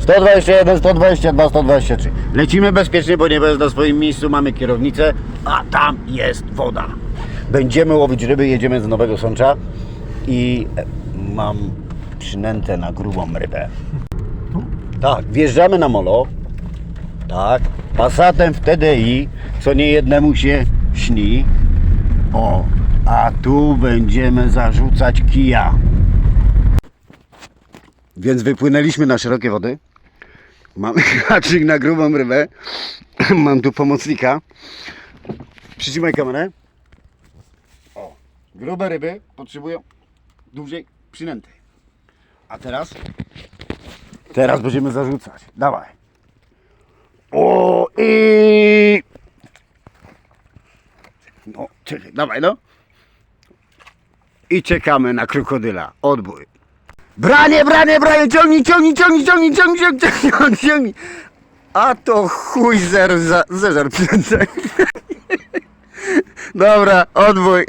121, 122, 123. Lecimy bezpiecznie, ponieważ na swoim miejscu mamy kierownicę, a tam jest woda. Będziemy łowić ryby, jedziemy z Nowego Sącza i e, mam przynętę na grubą rybę. Tak, wjeżdżamy na molo. Tak, Passatem w TDI, co nie jednemu się śni. O, a tu będziemy zarzucać kija. Więc wypłynęliśmy na szerokie wody. Mamy haczyk na grubą rybę. Mam tu pomocnika. Przytrzymaj kamerę. O, grube ryby potrzebują dużej przynęty. A teraz? Teraz będziemy zarzucać. Dawaj. O i... No, czekaj, dawaj no. I czekamy na krokodyla. Odbój. Branie, branie, branie, ciągnij, ciągnij, ciągnij, ciągnij, ciągnij, ciągnij, ciągnij, ciągnij. A to chuj zer, zeżar. Dobra, odbój.